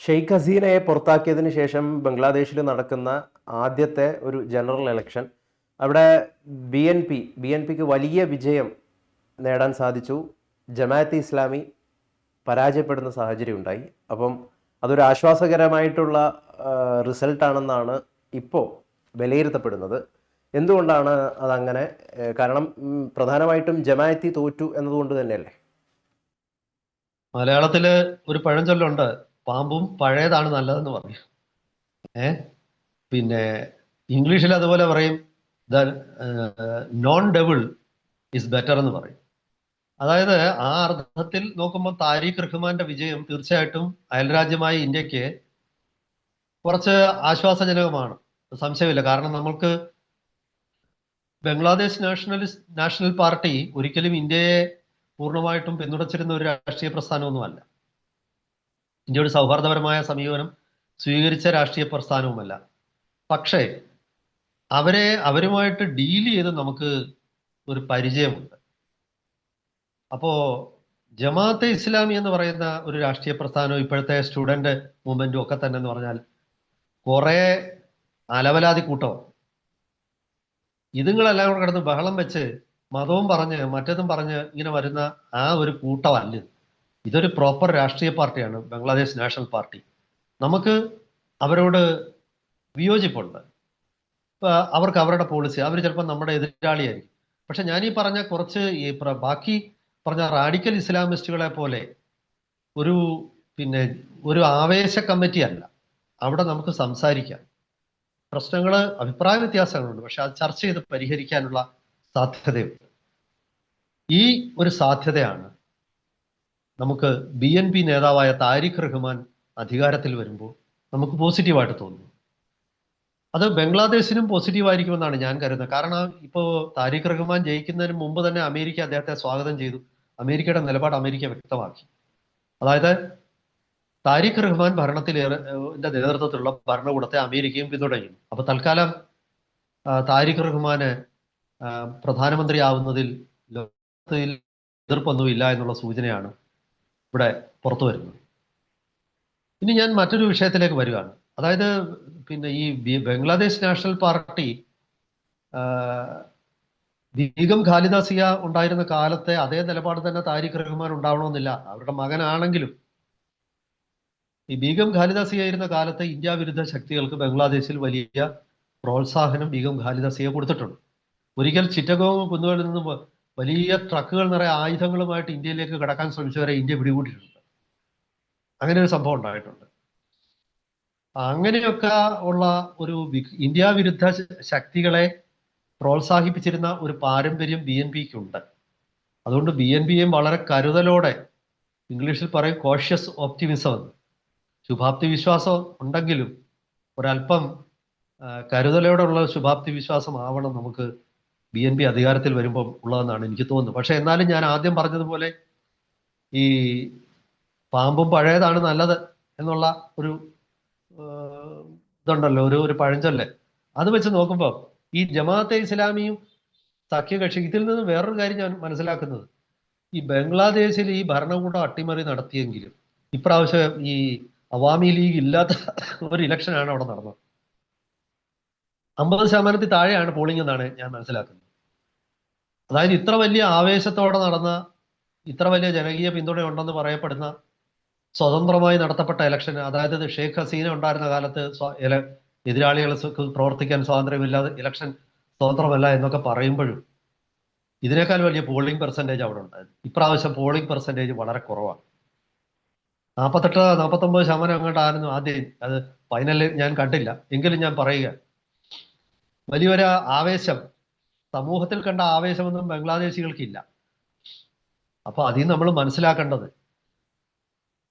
ഷെയ്ഖ് ഹസീനയെ പുറത്താക്കിയതിന് ശേഷം ബംഗ്ലാദേശിൽ നടക്കുന്ന ആദ്യത്തെ ഒരു ജനറൽ ഇലക്ഷൻ. അവിടെ B N P B N പിക്ക് വലിയ വിജയം നേടാൻ സാധിച്ചു. ജമാഅത്ത് ഇസ്ലാമി പരാജയപ്പെടുന്ന സാഹചര്യം ഉണ്ടായി. അപ്പം അതൊരു ആശ്വാസകരമായിട്ടുള്ള റിസൾട്ടാണെന്നാണ് ഇപ്പോൾ വിലയിരുത്തപ്പെടുന്നത്. എന്തുകൊണ്ടാണ് അതങ്ങനെ? കാരണം പ്രധാനമായിട്ടും ജമാഅത്തി തോറ്റു എന്നതുകൊണ്ട് തന്നെയല്ലേ? മലയാളത്തിൽ ഒരു പഴഞ്ചൊല്ലുണ്ട് പാമ്പും പഴയതാണ് നല്ലതെന്ന് പറയും ഏ? പിന്നെ ഇംഗ്ലീഷിൽ അതുപോലെ പറയും the known devil is better എന്ന് പറയും. അതായത് ആ അർത്ഥത്തിൽ നോക്കുമ്പോൾ താരിഖ് റഹ്മാന്റെ വിജയം തീർച്ചയായിട്ടും അയൽരാജ്യമായ ഇന്ത്യയ്ക്ക് കുറച്ച് ആശ്വാസജനകമാണ്. സംശയമില്ല. കാരണം നമ്മൾക്ക് ബംഗ്ലാദേശ് നാഷണലിസ്റ്റ് നാഷണൽ പാർട്ടി ഒരിക്കലും ഇന്ത്യയെ പൂർണമായിട്ടും പിന്തുണച്ചിരുന്ന ഒരു രാഷ്ട്രീയ പ്രസ്ഥാനമൊന്നുമല്ല. ഇന്ത്യയുടെ സൗഹാർദ്ദപരമായ സമീപനം സ്വീകരിച്ച രാഷ്ട്രീയ പ്രസ്ഥാനവുമല്ല. പക്ഷേ അവരെ അവരുമായിട്ട് ഡീൽ ചെയ്ത് നമുക്ക് ഒരു പരിചയമുണ്ട്. അപ്പോ ജമാഅത്തെ ഇസ്ലാമി എന്ന് പറയുന്ന ഒരു രാഷ്ട്രീയ പ്രസ്ഥാനവും ഇപ്പോഴത്തെ സ്റ്റുഡന്റ് മൂവ്മെന്റും ഒക്കെ തന്നെ എന്ന് പറഞ്ഞാൽ കുറെ അലവലാതി കൂട്ടവും ഇതുങ്ങളെല്ലാം കൂടെ കിടന്ന് ബഹളം വെച്ച് മതവും പറഞ്ഞ് മറ്റതും പറഞ്ഞ് ഇങ്ങനെ വരുന്ന ആ ഒരു കൂട്ടമല്ല. ഇതൊരു പ്രോപ്പർ രാഷ്ട്രീയ പാർട്ടിയാണ് ബംഗ്ലാദേശ് നാഷണൽ പാർട്ടി നമുക്ക് അവരോട് വിയോജിപ്പുണ്ട്. അവർക്ക് അവരുടെ പോളിസി അവർ ചിലപ്പോൾ നമ്മുടെ എതിരാളിയായിരിക്കും. പക്ഷെ ഞാൻ ഈ പറഞ്ഞ കുറച്ച് ഈ ബാക്കി പറഞ്ഞ റാഡിക്കൽ ഇസ്ലാമിസ്റ്റുകളെ പോലെ ഒരു പിന്നെ ഒരു ആവേശ കമ്മിറ്റി അല്ല. അവിടെ നമുക്ക് സംസാരിക്കാം. പ്രശ്നങ്ങൾ അഭിപ്രായ വ്യത്യാസങ്ങളുണ്ട്. പക്ഷെ അത് ചർച്ച ചെയ്ത് പരിഹരിക്കാനുള്ള സാധ്യതയുണ്ട്. ഈ ഒരു സാധ്യതയാണ് നമുക്ക് ബി എൻ പി നേതാവായ താരിഖ് റഹ്മാൻ അധികാരത്തിൽ വരുമ്പോൾ നമുക്ക് പോസിറ്റീവായിട്ട് തോന്നുന്നു അത് ബംഗ്ലാദേശിനും പോസിറ്റീവായിരിക്കുമെന്നാണ് ഞാൻ കരുതുന്നത്. കാരണം ഇപ്പോൾ താരിഖ് റഹ്മാൻ ജയിക്കുന്നതിന് മുമ്പ് തന്നെ അമേരിക്ക അദ്ദേഹത്തെ സ്വാഗതം ചെയ്തു. അമേരിക്കയുടെ നിലപാട് അമേരിക്ക വ്യക്തമാക്കി. അതായത് താരിഖ് റഹ്മാൻ ഭരണത്തിലേറെ നേതൃത്വത്തിലുള്ള ഭരണകൂടത്തെ അമേരിക്കയും പിന്തുണയ്ക്കുന്നു അപ്പൊ തൽക്കാലം താരിഖ് റഹ്മാന് പ്രധാനമന്ത്രി പ്രധാനമന്ത്രിയാവുന്നതിൽ ലോകത്തിൽ എതിർപ്പൊന്നുമില്ല എന്നുള്ള സൂചനയാണ് ഇവിടെ പുറത്തു വരുന്നത്. ഇനി ഞാൻ മറ്റൊരു വിഷയത്തിലേക്ക് വരികയാണ് അതായത് പിന്നെ ഈ ബംഗ്ലാദേശ് നാഷണൽ പാർട്ടി ദീഗം ഖാലിദാസിയ ഖാലിദ ഉണ്ടായിരുന്ന കാലത്തെ അതേ നിലപാട് തന്നെ താരിഖ് റഹ്മാൻ ഉണ്ടാവണമെന്നില്ല. അവരുടെ മകനാണെങ്കിലും ഈ ബീഗം ഖാലിദാസിയ ആയിരുന്ന കാലത്തെ ഇന്ത്യ വിരുദ്ധ ശക്തികൾക്ക് ബംഗ്ലാദേശിൽ വലിയ പ്രോത്സാഹനം ബീഗം ഖാലിദാസിയ കൊടുത്തിട്ടുണ്ട്. ഒരിക്കൽ ചിറ്റഗോങ് കുന്നുകളിൽ നിന്ന് വലിയ ട്രക്കുകൾ നിറയെ ആയുധങ്ങളുമായിട്ട് ഇന്ത്യയിലേക്ക് കടക്കാൻ ശ്രമിച്ചവരെ ഇന്ത്യ പിടികൂടിയിട്ടുണ്ട്. അങ്ങനെ ഒരു സംഭവം ഉണ്ടായിട്ടുണ്ട്. അങ്ങനെയൊക്കെ ഉള്ള ഒരു ഇന്ത്യ വിരുദ്ധ ശക്തികളെ പ്രോത്സാഹിപ്പിച്ചിരുന്ന ഒരു പാരമ്പര്യം ബി എൻ പിക്ക് ഉണ്ട് അതുകൊണ്ട് ബി എൻ പിയും വളരെ കരുതലോടെ ഇംഗ്ലീഷിൽ പറയും കോഷ്യസ് ഓപ്റ്റിമിസം ശുഭാപ്തി വിശ്വാസം ഉണ്ടെങ്കിലും ഒരല്പം കരുതലോടെ കരുതലോടെയുള്ള ശുഭാപ്തി വിശ്വാസം ആവണം നമുക്ക് ബി എൻ പി അധികാരത്തിൽ വരുമ്പോൾ ഉള്ളതെന്നാണ് എനിക്ക് തോന്നുന്നത്. പക്ഷെ എന്നാലും ഞാൻ ആദ്യം പറഞ്ഞതുപോലെ ഈ പാമ്പും പഴയതാണ് നല്ലത് എന്നുള്ള ഒരു ഇതുണ്ടല്ലോ ഒരു ഒരു പഴഞ്ചൊല്ല്. അത് വെച്ച് നോക്കുമ്പോൾ ഈ ജമാഅത്തെ ഇസ്ലാമിയും സഖ്യകക്ഷി ഇതിൽ നിന്ന് വേറൊരു കാര്യം ഞാൻ മനസ്സിലാക്കുന്നത്. ഈ ബംഗ്ലാദേശിൽ ഈ ഭരണകൂടം അട്ടിമറി നടത്തിയെങ്കിലും ഇപ്രാവശ്യം ഈ അവാമി ലീഗ് ഇല്ലാത്ത ഒരു ഇലക്ഷനാണ് അവിടെ നടന്നത്. അമ്പത് ശതമാനത്തിൽ താഴെയാണ് പോളിംഗ് എന്നാണ് ഞാൻ മനസ്സിലാക്കുന്നത്. അതായത് ഇത്ര വലിയ ആവേശത്തോടെ നടന്ന ഇത്ര വലിയ ജനകീയ പിന്തുണ ഉണ്ടെന്ന് പറയപ്പെടുന്ന സ്വതന്ത്രമായി നടത്തപ്പെട്ട ഇലക്ഷൻ അതായത് ഷെയ്ഖ് ഹസീന ഉണ്ടായിരുന്ന കാലത്ത് എതിരാളികൾ പ്രവർത്തിക്കാൻ സ്വാതന്ത്ര്യമില്ലാതെ ഇലക്ഷൻ സ്വതന്ത്രമല്ല എന്നൊക്കെ പറയുമ്പോഴും ഇതിനേക്കാൾ വലിയ പോളിംഗ് പെർസെന്റേജ് അവിടെ ഉണ്ടായിരുന്നു. ഇപ്രാവശ്യം പോളിംഗ് പെർസെന്റേജ് വളരെ കുറവാണ്. നാൽപ്പത്തെട്ട് നാൽപ്പത്തൊമ്പത് ശതമാനം അങ്ങോട്ട് ആയിരുന്നു ആദ്യം അത് ഫൈനലിൽ ഞാൻ കണ്ടില്ല. എങ്കിലും ഞാൻ പറയുക വലിയൊരു ആവേശം സമൂഹത്തിൽ കണ്ട ആവേശമൊന്നും ബംഗ്ലാദേശികൾക്കില്ല. അപ്പൊ അതിൽ നമ്മൾ മനസ്സിലാക്കേണ്ടത്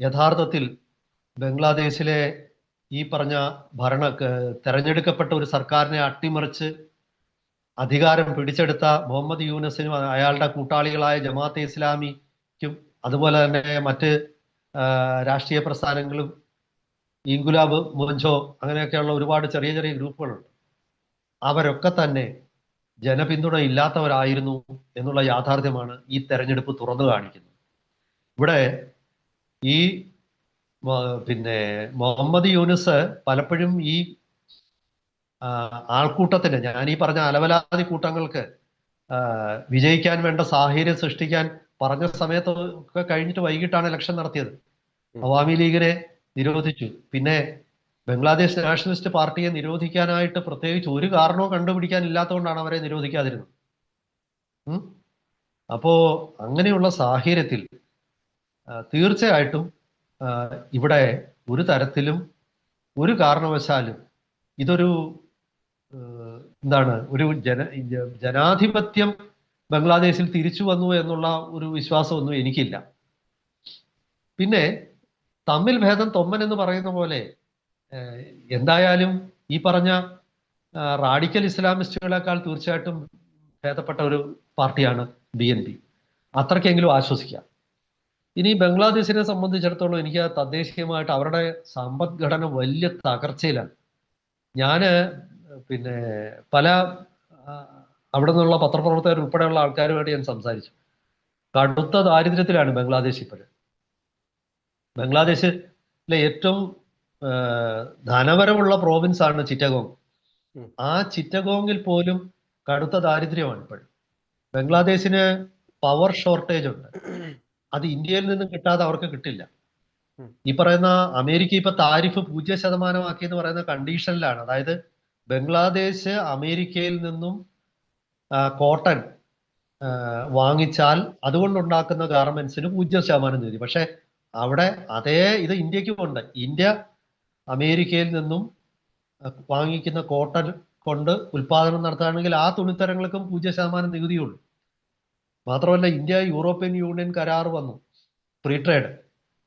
യഥാർത്ഥത്തിൽ ബംഗ്ലാദേശിലെ ഈ പറഞ്ഞ ഭരണ തെരഞ്ഞെടുക്കപ്പെട്ട ഒരു സർക്കാരിനെ അട്ടിമറിച്ച് അധികാരം പിടിച്ചെടുത്ത മുഹമ്മദ് യൂനസിനും അയാളുടെ കൂട്ടാളികളായ ജമാഅത്തെ ഇസ്ലാമിക്കും അതുപോലെ തന്നെ മറ്റ് രാഷ്ട്രീയ പ്രസ്ഥാനങ്ങളും ഇൻഗുലാബ് മുഞ്ചോ അങ്ങനെയൊക്കെയുള്ള ഒരുപാട് ചെറിയ ചെറിയ ഗ്രൂപ്പുകളുണ്ട്. അവരൊക്കെ തന്നെ ജനപിന്തുണ ഇല്ലാത്തവരായിരുന്നു എന്നുള്ള യാഥാർത്ഥ്യമാണ് ഈ തെരഞ്ഞെടുപ്പ് തുറന്നു കാണിക്കുന്നത്. ഇവിടെ ഈ പിന്നെ മുഹമ്മദ് യൂനുസ് പലപ്പോഴും ഈ ആൾക്കൂട്ടത്തിന് ഞാൻ ഈ പറഞ്ഞ അലവലാതി കൂട്ടങ്ങൾക്ക് വിജയിക്കാൻ വേണ്ട സാഹചര്യം സൃഷ്ടിക്കാൻ പറഞ്ഞ സമയത്ത് ഒക്കെ കഴിഞ്ഞിട്ട് വൈകിട്ടാണ് ഇലക്ഷൻ നടത്തിയത്. അവാമി ലീഗിനെ നിരോധിച്ചു. പിന്നെ ബംഗ്ലാദേശ് നാഷണലിസ്റ്റ് പാർട്ടിയെ നിരോധിക്കാനായിട്ട് പ്രത്യേകിച്ച് ഒരു കാരണവും കണ്ടുപിടിക്കാൻ ഇല്ലാത്തതുകൊണ്ടാണ് അവരെ നിരോധിക്കാതിരുന്നത്. അപ്പോ അങ്ങനെയുള്ള സാഹചര്യത്തിൽ തീർച്ചയായിട്ടും ഇവിടെ ഒരു തരത്തിലും ഒരു കാരണവശാലും ഇതൊരു എന്താണ് ഒരു ജന ജനാധിപത്യം ബംഗ്ലാദേശിൽ തിരിച്ചു വന്നു എന്നുള്ള ഒരു വിശ്വാസമൊന്നും എനിക്കില്ല. പിന്നെ തമ്മിൽ ഭേദം തൊമ്മൻ എന്ന് പറയുന്ന പോലെ എന്തായാലും ഈ പറഞ്ഞ റാഡിക്കൽ ഇസ്ലാമിസ്റ്റുകളെക്കാൾ തീർച്ചയായിട്ടും ഭേദപ്പെട്ട ഒരു പാർട്ടിയാണ് ബി എൻ പി. അത്രയ്ക്കെങ്കിലും ആശ്വസിക്കാം. ഇനി ബംഗ്ലാദേശിനെ സംബന്ധിച്ചിടത്തോളം എനിക്ക് തദ്ദേശീയമായിട്ട് അവരുടെ സമ്പദ്ഘടന വലിയ തകർച്ചയിലാണ്. ഞാൻ പിന്നെ പല അവിടെ നിന്നുള്ള പത്രപ്രവർത്തകർ ഉൾപ്പെടെയുള്ള ആൾക്കാരുമായിട്ട് ഞാൻ സംസാരിച്ചു. കടുത്ത ദാരിദ്ര്യത്തിലാണ് ബംഗ്ലാദേശ് ഇപ്പോഴും. ബംഗ്ലാദേശിലെ ഏറ്റവും ആ, ധനപരമുള്ള പ്രോവിൻസ് ആണ് ചിറ്റഗോങ് ആ ചിറ്റഗോങ്ങിൽ പോലും കടുത്ത ദാരിദ്ര്യമാണ് ഇപ്പോഴും. ബംഗ്ലാദേശിന് പവർ ഷോർട്ടേജ് ഉണ്ട്. അത് ഇന്ത്യയിൽ നിന്നും കിട്ടാതെ അവർക്ക് കിട്ടില്ല. ഈ പറയുന്ന അമേരിക്ക ഇപ്പൊ താരിഫ് പൂജ്യ ശതമാനമാക്കി എന്ന് പറയുന്ന കണ്ടീഷനിലാണ്. അതായത് ബംഗ്ലാദേശ് അമേരിക്കയിൽ നിന്നും കോട്ടൺ വാങ്ങിച്ചാൽ അതുകൊണ്ടുണ്ടാക്കുന്ന ഗാർമെന്റ്സിന് പൂജ്യം ശതമാനം നികുതി. പക്ഷെ അവിടെ അതേ ഇത് ഇന്ത്യക്കും ഉണ്ട് ഇന്ത്യ അമേരിക്കയിൽ നിന്നും വാങ്ങിക്കുന്ന കോട്ടൺ കൊണ്ട് ഉൽപാദനം നടത്തുകയാണെങ്കിൽ ആ തുണിത്തരങ്ങൾക്കും പൂജ്യ ശതമാനം നികുതിയുള്ളൂ. മാത്രമല്ല ഇന്ത്യ യൂറോപ്യൻ യൂണിയൻ കരാർ വന്നു. Free trade.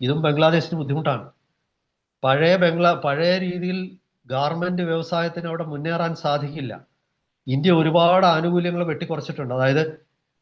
ഇതും ബംഗ്ലാദേശിന് ബുദ്ധിമുട്ടാണ്. പഴയ ബംഗ്ലാ പഴയ രീതിയിൽ ഗാർമെന്റ് വ്യവസായത്തിന് അവിടെ മുന്നേറാൻ സാധിക്കില്ല. ഇന്ത്യ ഒരുപാട് ആനുകൂല്യങ്ങൾ വെട്ടിക്കുറച്ചിട്ടുണ്ട്. അതായത്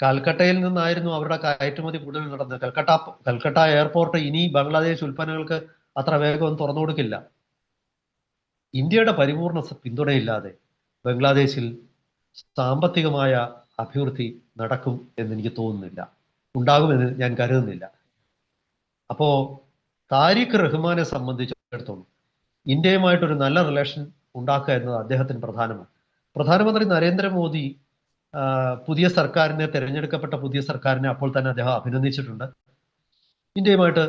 കൽക്കട്ടയിൽ നിന്നായിരുന്നു അവരുടെ കയറ്റുമതി കൂടുതൽ നടന്നത്. കൽക്കട്ട കൽക്കട്ട എയർപോർട്ട് ഇനി ബംഗ്ലാദേശ് ഉൽപ്പന്നങ്ങൾക്ക് അത്ര വേഗം തുറന്നു കൊടുക്കില്ല ഇന്ത്യയുടെ പരിപൂർണ പിന്തുണയില്ലാതെ ബംഗ്ലാദേശിൽ സാമ്പത്തികമായ അഭിവൃദ്ധി നടക്കും എന്ന് എനിക്ക് തോന്നുന്നില്ല. ഉണ്ടാകുമെന്ന് ഞാൻ കരുതുന്നില്ല. അപ്പോ താരിഖ് റഹ്മാനെ സംബന്ധിച്ചിടത്തോളം ഇന്ത്യയുമായിട്ടൊരു നല്ല റിലേഷൻ ഉണ്ടാക്കുക എന്നത് അദ്ദേഹത്തിന് പ്രധാനമാണ്. പ്രധാനമന്ത്രി നരേന്ദ്രമോദി പുതിയ സർക്കാരിനെ തിരഞ്ഞെടുക്കപ്പെട്ട പുതിയ സർക്കാരിനെ അപ്പോൾ തന്നെ അദ്ദേഹം അഭിനന്ദിച്ചിട്ടുണ്ട്. ഇന്ത്യയുമായിട്ട്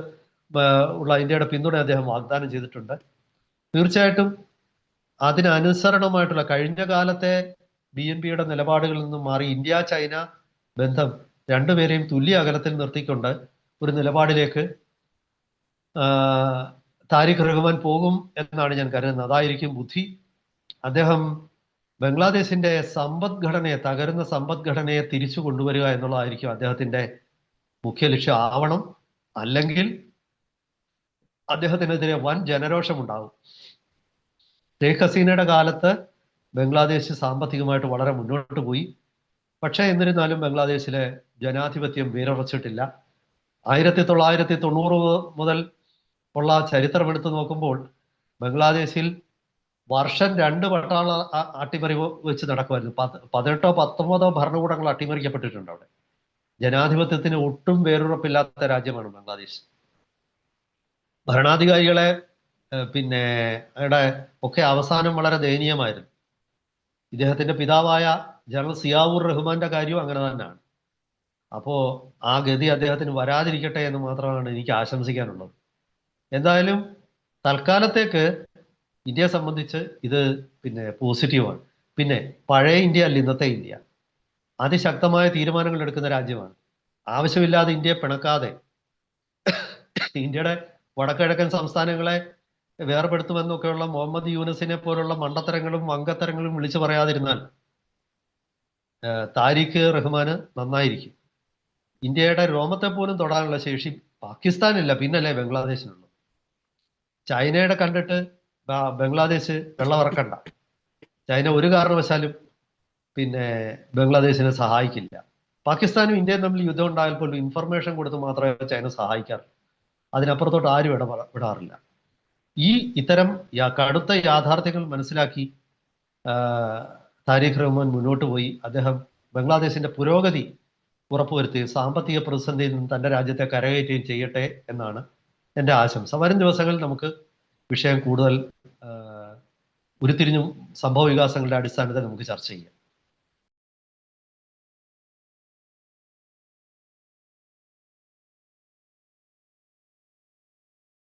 ഉള്ള ഇന്ത്യയുടെ പിന്തുണ അദ്ദേഹം വാഗ്ദാനം ചെയ്തിട്ടുണ്ട്. തീർച്ചയായിട്ടും അതിനനുസരണമായിട്ടുള്ള കഴിഞ്ഞ കാലത്തെ ബി എൻ പിയുടെ നിലപാടുകളിൽ നിന്നും മാറി ഇന്ത്യ ചൈന ബന്ധം രണ്ടുപേരെയും തുല്യ അകലത്തിൽ നിർത്തിക്കൊണ്ട് ഒരു നിലപാടിലേക്ക് താരിഖ് റഹ്മാൻ പോകും എന്നാണ് ഞാൻ കരുതുന്നത്. അതായിരിക്കും ബുദ്ധി. അദ്ദേഹം ബംഗ്ലാദേശിന്റെ സമ്പദ്ഘടനയെ തകരുന്ന സമ്പദ്ഘടനയെ തിരിച്ചു കൊണ്ടുവരിക എന്നുള്ളതായിരിക്കും അദ്ദേഹത്തിന്റെ മുഖ്യ ലക്ഷ്യം. ആവണം. അല്ലെങ്കിൽ അദ്ദേഹത്തിനെതിരെ വൻ ജനരോഷം ഉണ്ടാവും ഷെയ്ഖ് ഹസീനയുടെ കാലത്ത് ബംഗ്ലാദേശ് സാമ്പത്തികമായിട്ട് വളരെ മുന്നോട്ട് പോയി. പക്ഷേ എന്നിരുന്നാലും ബംഗ്ലാദേശിലെ ജനാധിപത്യം വേരുറച്ചിട്ടില്ല. ആയിരത്തി തൊള്ളായിരത്തി തൊണ്ണൂറ് മുതൽ ഉള്ള ചരിത്രം എടുത്തു നോക്കുമ്പോൾ ബംഗ്ലാദേശിൽ വർഷം രണ്ട് അ- അട്ടിമറി വെച്ച് നടക്കുമായിരുന്നു പത്ത് പതിനെട്ടോ പത്തൊമ്പതോ ഭരണകൂടങ്ങൾ അട്ടിമറിക്കപ്പെട്ടിട്ടുണ്ട് അവിടെ. ജനാധിപത്യത്തിന് ഒട്ടും വേരുറപ്പില്ലാത്ത രാജ്യമാണ് ബംഗ്ലാദേശ്. ഭരണാധികാരികളെ പിന്നെ അവിടെ ഒക്കെ അവസാനം വളരെ ദയനീയമായിരുന്നു. ഇദ്ദേഹത്തിന്റെ പിതാവായ ജനറൽ സിയാവൂർ റഹ്മാന്റെ കാര്യവും അങ്ങനെ തന്നെയാണ്. അപ്പോ ആ ഗതി അദ്ദേഹത്തിന് വരാതിരിക്കട്ടെ എന്ന് മാത്രമാണ് എനിക്ക് ആശംസിക്കാനുള്ളത്. എന്തായാലും തൽക്കാലത്തേക്ക് ഇന്ത്യയെ സംബന്ധിച്ച് ഇത് പിന്നെ പോസിറ്റീവാണ്. പിന്നെ പഴയ ഇന്ത്യ അല്ല ഇന്നത്തെ ഇന്ത്യ. അതിശക്തമായ തീരുമാനങ്ങൾ എടുക്കുന്ന രാജ്യമാണ്. ആവശ്യമില്ലാതെ ഇന്ത്യയെ പിണക്കാതെ ഇന്ത്യയുടെ വടക്കിഴക്കൻ സംസ്ഥാനങ്ങളെ വേർപെടുത്തുമെന്നൊക്കെയുള്ള മുഹമ്മദ് യൂനസിനെ പോലുള്ള മണ്ടത്തരങ്ങളും വങ്കത്തരങ്ങളും വിളിച്ചു പറയാതിരുന്നാൽ താരിഖ് റഹ്മാന് നന്നായിരിക്കും. ഇന്ത്യയുടെ രോമത്തെ പോലും തൊടാനുള്ള ശേഷി പാകിസ്ഥാനില്ല പിന്നല്ലേ ബംഗ്ലാദേശിനുള്ളൂ. ചൈനയുടെ കണ്ടിട്ട് ബംഗ്ലാദേശ് വെള്ളമിറക്കണ്ട ചൈന ഒരു കാരണവശാലും പിന്നെ ബംഗ്ലാദേശിനെ സഹായിക്കില്ല. പാകിസ്ഥാനും ഇന്ത്യയും തമ്മിൽ യുദ്ധം ഉണ്ടായാൽ പോലും ഇൻഫർമേഷൻ കൊടുത്ത് മാത്രമേ ചൈന സഹായിക്കാറുള്ളൂ. അതിനപ്പുറത്തോട്ട് ആരും ഇട വിടാറില്ല. ഈ ഇത്തരം കടുത്ത യാഥാർത്ഥ്യങ്ങൾ മനസ്സിലാക്കി താരിഖ് റഹ്മാൻ മുന്നോട്ട് പോയി. അദ്ദേഹം ബംഗ്ലാദേശിന്റെ പുരോഗതി ഉറപ്പുവരുത്തുകയും സാമ്പത്തിക പ്രതിസന്ധിയിൽ നിന്ന് തന്റെ രാജ്യത്തെ കരകയറ്റുകയും ചെയ്യട്ടെ എന്നാണ് എന്റെ ആശംസ. വരും ദിവസങ്ങളിൽ നമുക്ക് വിഷയം കൂടുതൽ ഉരുത്തിരിഞ്ഞും സംഭവ വികാസങ്ങളുടെ അടിസ്ഥാനത്തിൽ നമുക്ക് ചർച്ച ചെയ്യാം.